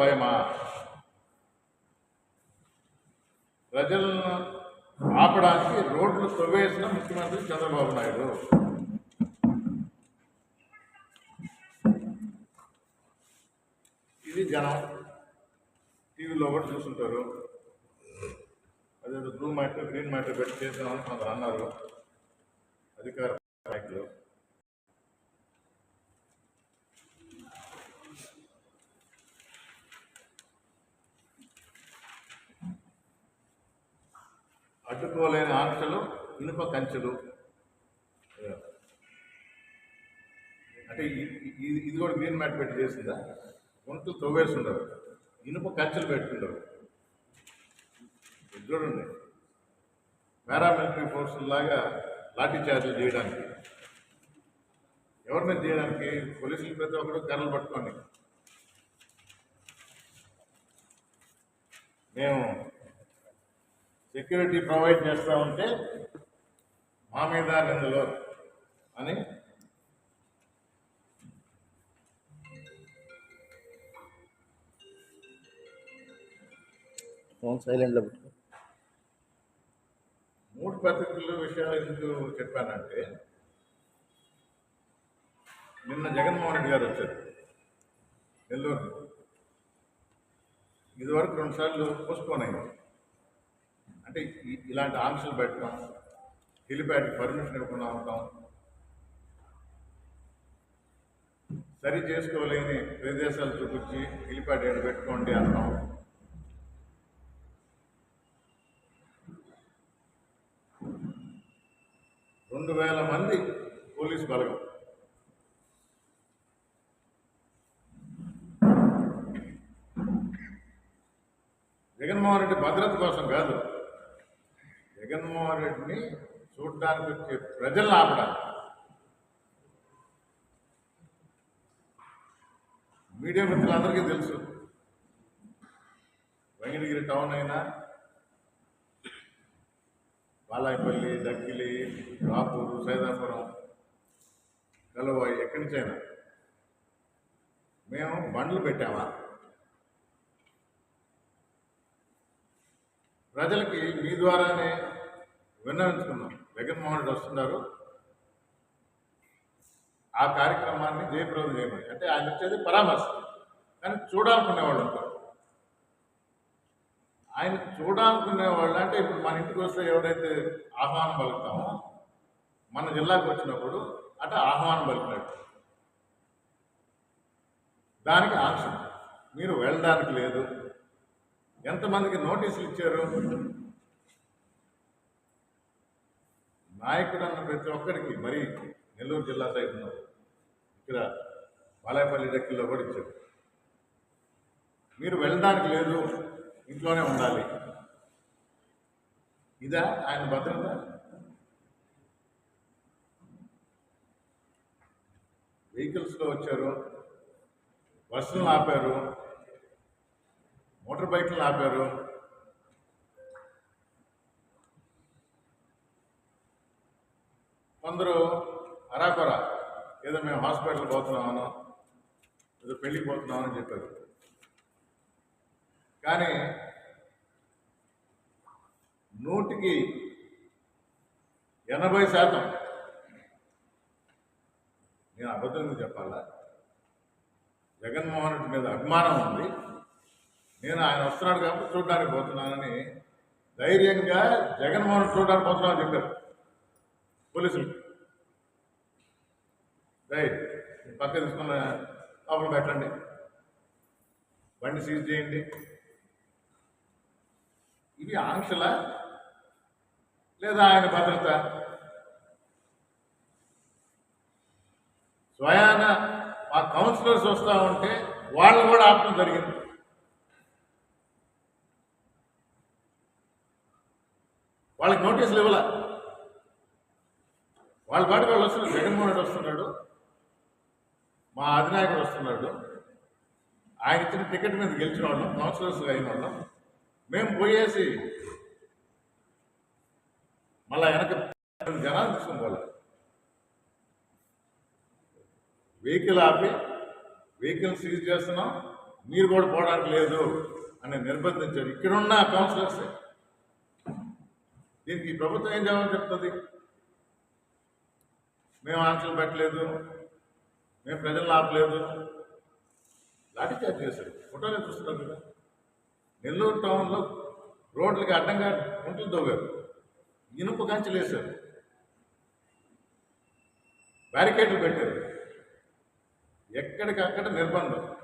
భయమా? ప్రజలను ఆపడానికి రోడ్లు తవ్వేసిన ముఖ్యమంత్రి చంద్రబాబు నాయుడు. ఇది జనం టీవీలో కూడా చూస్తుంటారు అదేదో బ్లూ మ్యాట్ గ్రీన్ మ్యాట్ పెట్టి చేసినామని కొందరు అన్నారు. అధికార నాయకులు పట్టుకోలేని ఆంక్షలు ఇనుప కంచెలు. అంటే ఇది కూడా గ్రీన్ మ్యాట్ పెట్టి చేసిందా? ఒంట్లు తవ్వేసి ఉండరు ఇనుప కంచెలు పెట్టుకుంటారు. ఇది చూడండి. పారామిలిటరీ ఫోర్స్ లాగా లాఠీ చార్జీలు చేయడానికి. ఎవరి మీద చేయడానికి? పోలీసులు ప్రతి ఒక్కరు కర్రలు పట్టుకోండి మేము సెక్యూరిటీ ప్రొవైడ్ చేస్తూ ఉంటే మా మీద నిందలు అని సైలెంట్లో మూడు పత్రికలు విషయాలు ఎందుకు చెప్పానంటే నిన్న జగన్మోహన్ రెడ్డి గారు వచ్చారు నెల్లూరు ఇదివరకు రెండుసార్లు పోస్ట్పోన్ అయింది. ఇలాంటి ఆంక్షలు పెట్టడం హెలిప్యాడ్కి పర్మిషన్ ఇవ్వకుండా ఉంటాం. సరి చేసుకోలేని ప్రదేశాలు చూపించి హెలిప్యాడ్ ఏడు పెట్టుకోండి అంటాం రెండు వేల మంది పోలీస్ బలగం. జగన్మోహన్ రెడ్డి భద్రత కోసం కాదు జగన్మోహన్ రెడ్డిని చూడడానికి వచ్చే ప్రజలను ఆపడానికి మీడియా మిత్రులందరికీ తెలుసు. వెంకటగిరి టౌన్ అయినా బాలాయపల్లి దక్కిలి రాపూరు సైదాపురం కలవాయి ఎక్కడి నుంచైనా మేము బండ్లు పెట్టామా? ప్రజలకి మీ ద్వారానే విన్నవించుకున్నాం. జగన్మోహన్ రెడ్డి వస్తున్నారు. ఆ కార్యక్రమాన్ని జయప్రదం చేయమని. అంటే ఆయన వచ్చేది పరామర్శ. కానీ చూడాలనుకునే వాళ్ళు ఉంటారు. ఆయన చూడాలనుకునే వాళ్ళు అంటే ఇప్పుడు మన ఇంటికి వస్తే ఎవరైతే ఆహ్వానం పలుకుతామో మన జిల్లాకు వచ్చినప్పుడు అంటే ఆహ్వానం పలికినట్టు. దానికి ఆంక్ష. మీరు వెళ్ళడానికి లేదు. ఎంతమందికి నోటీసులు ఇచ్చారు? నాయకుడు అన్న ప్రతి ఒక్కరికి మరి నెల్లూరు జిల్లా సైడ్ ఉన్నారు ఇక్కడ బాలాయపల్లి డెక్కల్లో కూడా ఇచ్చారు మీరు వెళ్ళడానికి లేదు ఇంట్లోనే ఉండాలి. ఇదా ఆయన భద్రత? వెహికల్స్లో వచ్చారు బస్సులను ఆపారు మోటార్ బైక్లను ఆపారు అందరూ అరాకొరా. ఏదో మేము హాస్పిటల్ పోతున్నామనో ఏదో పెళ్ళికి పోతున్నామని చెప్పారు. కానీ నూటికి ఎనభై శాతం నేను అబద్ధంగా చెప్పాలా? జగన్మోహన్ రెడ్డి మీద అభిమానం ఉంది. నేను ఆయన వస్తున్నాడు కాబట్టి చూడడానికి పోతున్నానని ధైర్యంగా జగన్మోహన్ చూడడానికి పోతున్నామని చెప్పారు. పోలీసులు. రైట్ పక్క తీసుకున్న లోపల పెట్టండి. బండి సీజ్ చేయండి. ఇవి ఆంక్షల? లేదా ఆయన భద్రత? స్వయాన మా కౌన్సిలర్స్ వస్తూ ఉంటే వాళ్ళు కూడా ఆపడం జరిగింది. వాళ్ళకి నోటీసులు ఇవ్వాల? వాళ్ళ పాటు వాళ్ళు వస్తున్నారు జగన్మోహన్ రెడ్డి వస్తున్నాడు. మా అధినాయకుడు వస్తున్నాడు. ఆయన ఇచ్చిన టికెట్ మీద గెలిచిన వాళ్ళం కౌన్సిలర్స్ అయిన వాళ్ళం మేము పోయేసి మళ్ళా వెనక జనాలు తీసుకుని వెహికల్ ఆపి వెహికల్ సీజ్ చేస్తున్నాం. మీరు కూడా పోవడానికి లేదు అని నిర్బంధించారు ఇక్కడున్న కౌన్సిలర్సే. దీనికి ప్రభుత్వం ఏం జవాబు చెప్తుంది? మేము ఆంక్షలు పెట్టలేదు. మేము ప్రజలను ఆపలేదు లాఠీ చార్జ్ చేశారు ఫోటోలే కదా నెల్లూరు టౌన్లో రోడ్లకి అడ్డంగా గుంటలు దోగారు ఇనుప కంచెలు వేశారు. బ్యారికేడ్లు పెట్టారు. ఎక్కడికక్కడ నిర్బంధం.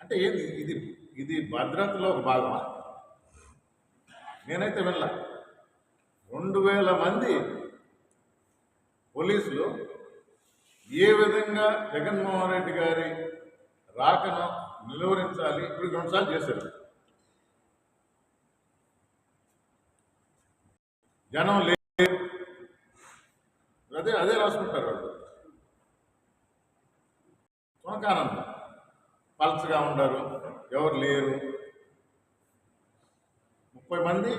అంటే ఏది? ఇది ఇది భద్రతలో ఒక భాగమా? నేనైతే వెళ్ళా. రెండు వేల మంది పోలీసులు ఏ విధంగా జగన్మోహన్ రెడ్డి గారి రాకను నిలువరించాలి? ఇప్పుడు రెండుసార్లు చేశారు. జనం లేదు అదే అదే రాసుకుంటారు వాళ్ళు. సునకానందం పల్చగా ఉండరు ఎవరు లేరు. ముప్పై మంది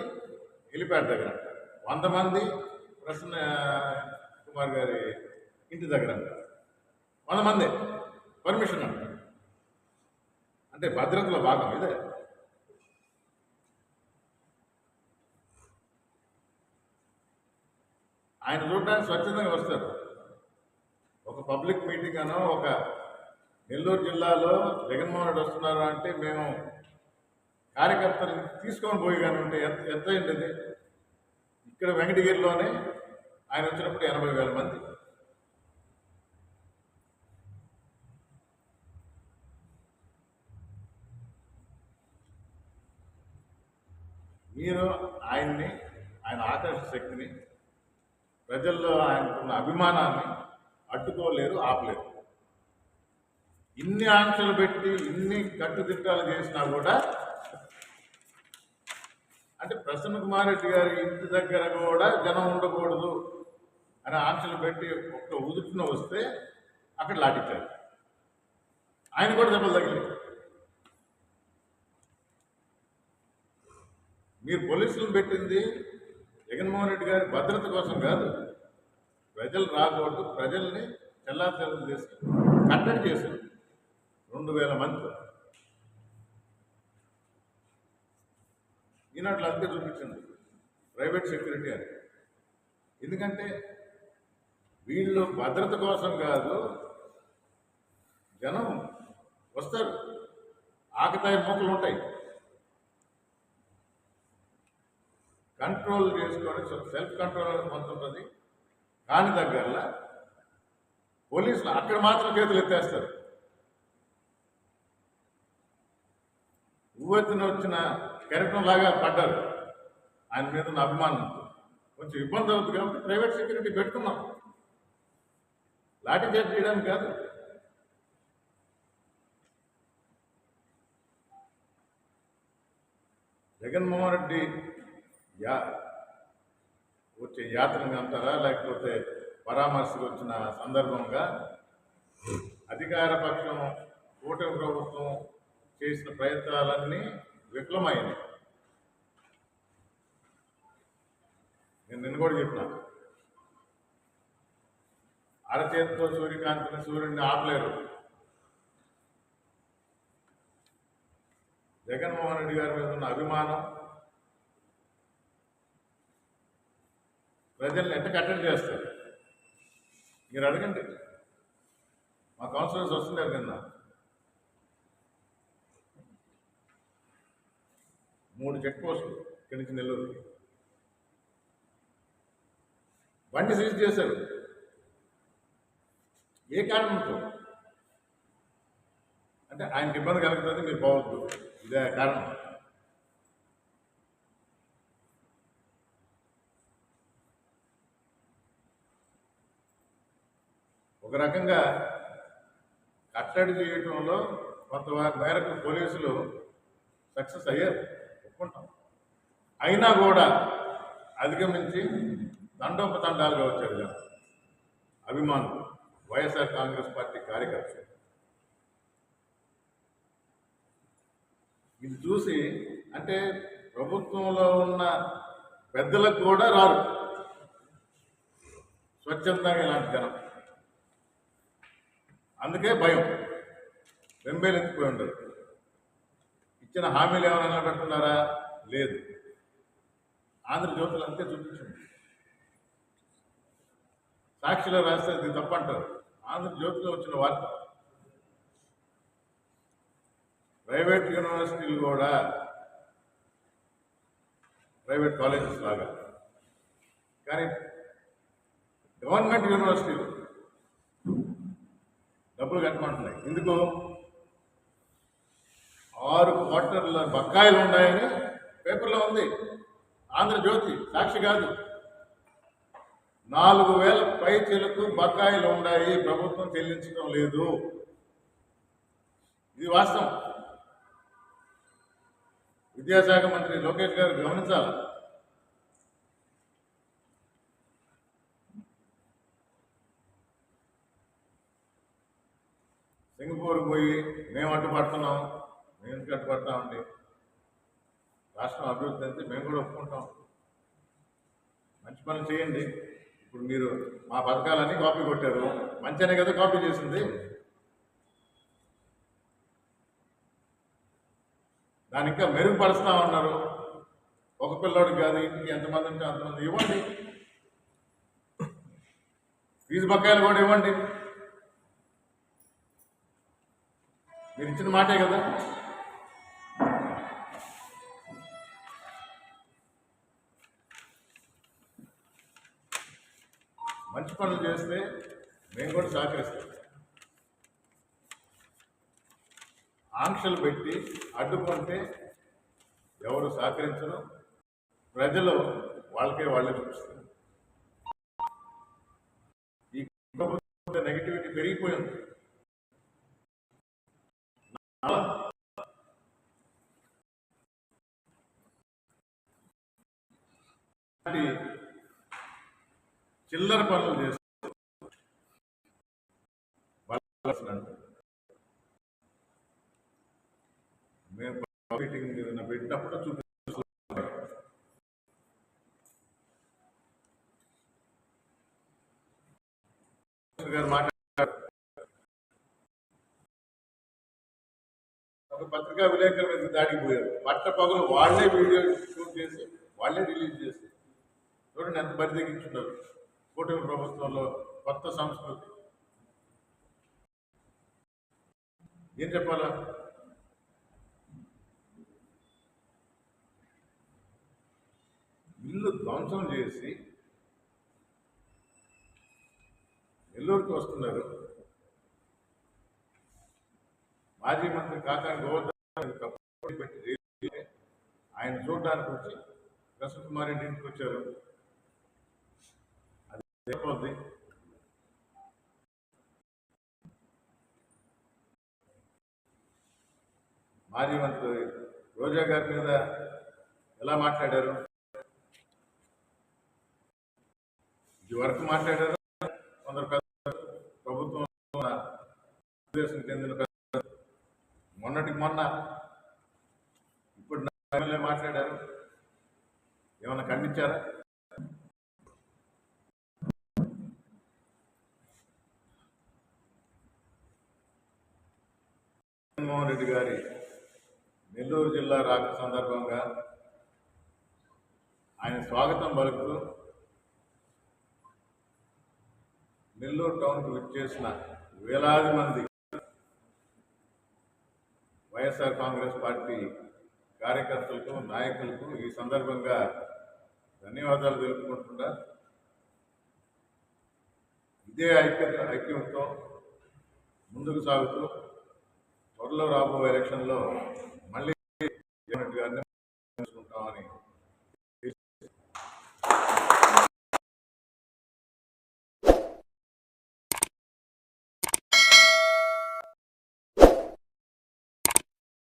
హెలిప్యాడ్ దగ్గర వంద మంది ప్రసన్న కుమార్ గారి ఇంటి దగ్గర. అంటారు వంద మంది పర్మిషన్ అంటారు అంటే భద్రతలో భాగం ఇదే. ఆయన చూడడానికి స్వచ్ఛందంగా వస్తారు. ఒక పబ్లిక్ మీటింగ్ అనో ఒక నెల్లూరు జిల్లాలో జగన్మోహన్ రెడ్డి వస్తున్నారు అంటే మేము కార్యకర్తలు తీసుకొని పోయి కానీ ఉంటే ఎంత ఎంత ఇక్కడ వెంకటగిరిలోనే ఆయన వచ్చినప్పుడు ఎనభై వేల మంది. మీరు ఆయన్ని ఆయన ఆకర్షణ శక్తిని ప్రజల్లో ఆయనకున్న అభిమానాన్ని అడ్డుకోలేరు ఆపలేరు. ఇన్ని ఆంక్షలు పెట్టి ఇన్ని కట్టుదిట్టాలు చేసినా కూడా అంటే ప్రసన్న కుమార్ రెడ్డి గారి ఇంటి దగ్గర కూడా జనం ఉండకూడదు అని ఆంక్షలు పెట్టి ఒక్క ఉదుటిన వస్తే అక్కడ లాటిచ్చారు ఆయన కూడా దెబ్బలు తగిలేదు. మీరు పోలీసులను పెట్టింది జగన్మోహన్ రెడ్డి గారి భద్రత కోసం కాదు. ప్రజలు రాకూడదు ప్రజల్ని చెల్లాచెల్లం చేసి కట్టడి చేశారు. రెండు వేల మంది ఈనాట్లో అంతే చూపించింది ప్రైవేట్ సెక్యూరిటీ అని. ఎందుకంటే వీళ్ళు భద్రత కోసం కాదు జనం వస్తారు. ఆకతాయి మూకలు ఉంటాయి. కంట్రోల్ చేసుకొని సెల్ఫ్ కంట్రోల్ కొంత ఉంటుంది కాని దగ్గరలో పోలీసులు అక్కడ మాత్రం చేతులు ఎత్తేస్తారు. ఉవ్వెత్తున వచ్చిన కెరటం లాగా పడ్డారు. ఆయన మీద ఉన్న అభిమానం కొంచెం ఇబ్బంది అవుతుంది కాబట్టి ప్రైవేట్ సెక్యూరిటీ పెట్టుకున్నాం. లాఠీ చార్జ్ చేయడానికి కాదు. జగన్మోహన్ రెడ్డి యా. వచ్చే యాత్రగా అంటారా లేకపోతే పరామర్శకు వచ్చిన సందర్భంగా? అధికార పక్షం కూటమి ప్రభుత్వం చేసిన ప్రయత్నాలన్నీ విఫలమైనవి నేను నిన్న కూడా చెప్పిన. అరచేతితో సూర్యకాంతిని సూర్యుడిని ఆపలేరు. జగన్మోహన్ రెడ్డి గారి మీద ఉన్న అభిమానం ప్రజల్ని ఎంత కట్టడి చేస్తారు? మీరు అడగండి. మా కాన్ఫరెన్స్ వస్తున్నారు కింద. మూడు చెక్ పోస్టులు ఇక్కడి నుంచి నెల్లూరుకి. బండి సీజ్ చేశారు. ఏ కారణంతో? అంటే ఆయనకి ఇబ్బంది కలుగుతుంది మీరు పోవద్దు. ఇదే కారణం. ఒక రకంగా కట్టడి చేయటంలో కొంత మేరకు పోలీసులు సక్సెస్ అయ్యారు ఒప్పుకుంటాం. అయినా కూడా అధిగమించి దండోపతండాలుగా వచ్చారు జనం. అభిమానులు వైఎస్ఆర్ కాంగ్రెస్ పార్టీ కార్యకర్తలు. ఇది చూసి అంటే ప్రభుత్వంలో ఉన్న పెద్దలకు కూడా రారు. స్వచ్ఛందంగా ఇలాంటి జనం. అందుకే భయం. వెంబేలెత్తిపోయి ఉండరు. ఇచ్చిన హామీలు ఏమైనా నిలబెట్టున్నారా లేదు. ఆంధ్రజ్యోతులు అంతే చూపించింది. సాక్షిలో రాస్తే ఇది తప్పంటారు. ఆంధ్రజ్యోతిలో వచ్చిన వార్త. ప్రైవేట్ యూనివర్సిటీలు కూడా ప్రైవేట్ కాలేజెస్ లాగా. కానీ గవర్నమెంట్ యూనివర్సిటీలు డబ్బులు కట్టమంటున్నాయి ఎందుకు? ఆరు క్వార్టర్ల బకాయిలు ఉన్నాయని పేపర్లో ఉంది. ఆంధ్రజ్యోతి సాక్షి కాదు. నాలుగు వేల పైచీలకు బకాయిలు ఉన్నాయి. ప్రభుత్వం చెల్లించడం లేదు. ఇది వాస్తవం. విద్యాశాఖ మంత్రి లోకేష్ గారు గమనించాలి. సింగపూర్ పోయి మేము అడ్డుపడుతున్నాం మేము ఎందుకు అడ్డుపడతామండి రాష్ట్రం అభివృద్ధి అయితే మేము కూడా ఒప్పుకుంటాం. మంచి పనులు చేయండి. ఇప్పుడు మీరు మా పథకాలన్నీ కాపీ కొట్టారు. మంచిగానే కదా కాపీ చేసింది. దాని ఇంకా మెరుగుపరుస్తామన్నారు ఒక పిల్లోడికి కాదు ఇంటికి ఎంతమంది ఉంటే అంతమంది ఇవ్వండి. ఫీజు బకాయిలు కూడా ఇవ్వండి. మీరు ఇచ్చిన మాటే కదా? మంచి పనులు చేస్తే మేము కూడా సహకరిస్తాం. ఆంక్షలు పెట్టి అడ్డుకుంటే ఎవరు సహకరించరు. ప్రజలు వాళ్ళకే వాళ్ళే చూపిస్తారు. ఈ ప్రభుత్వం నెగిటివిటీ పెరిగిపోయింది. చిల్లర పనులు చేస్తారు మేము మీటింగ్ ఏదైనా పెట్టినప్పుడు చూపిస్తున్నాం గారు మాట్లాడారు ఒక పత్రికా విలేకరుల మీద దాడికి పోయారు. పట్ట పగలు వాళ్ళే వీడియో షూట్ చేసి వాళ్ళే రిలీజ్ చేసి. చూడండి ఎంత బరి తెగించున్నారు కూటమి ప్రభుత్వంలో కొత్త సంస్కృతి. ఏం చెప్పాలా? ఇల్లు ధ్వంసం చేసి నెల్లూరుకి వస్తున్నారు. మాజీ మంత్రి కాకాని గోవర్ధన్ పెట్టి ఆయన చూడడానికి వచ్చి ప్రసన్న కుమార్ రెడ్డి ఇంటికి వచ్చారు. అది అయిపోద్ది మాజీ మంత్రి రోజా గారి మీద ఎలా మాట్లాడారు? ఇది వరకు మాట్లాడారు? కొందరు ప్రభుత్వం తెలుగుదేశం చెందిన మొన్న ఇప్పుడు ఎమ్మెల్యే మాట్లాడారు. ఏమన్నా ఖండించారా? జగన్మోహన్ రెడ్డి గారి నెల్లూరు జిల్లా రాక సందర్భంగా ఆయన స్వాగతం పలుకుతూ నెల్లూరు టౌన్కు విచ్చేసిన వేలాది మంది వైఎస్ఆర్ కాంగ్రెస్ పార్టీ కార్యకర్తలకు నాయకులకు ఈ సందర్భంగా ధన్యవాదాలు తెలుపుకుంటున్నా. ఇదే ఐక్యత ఐక్యంతో ముందుకు సాగుతూ త్వరలో రాబోయే ఎలక్షన్లో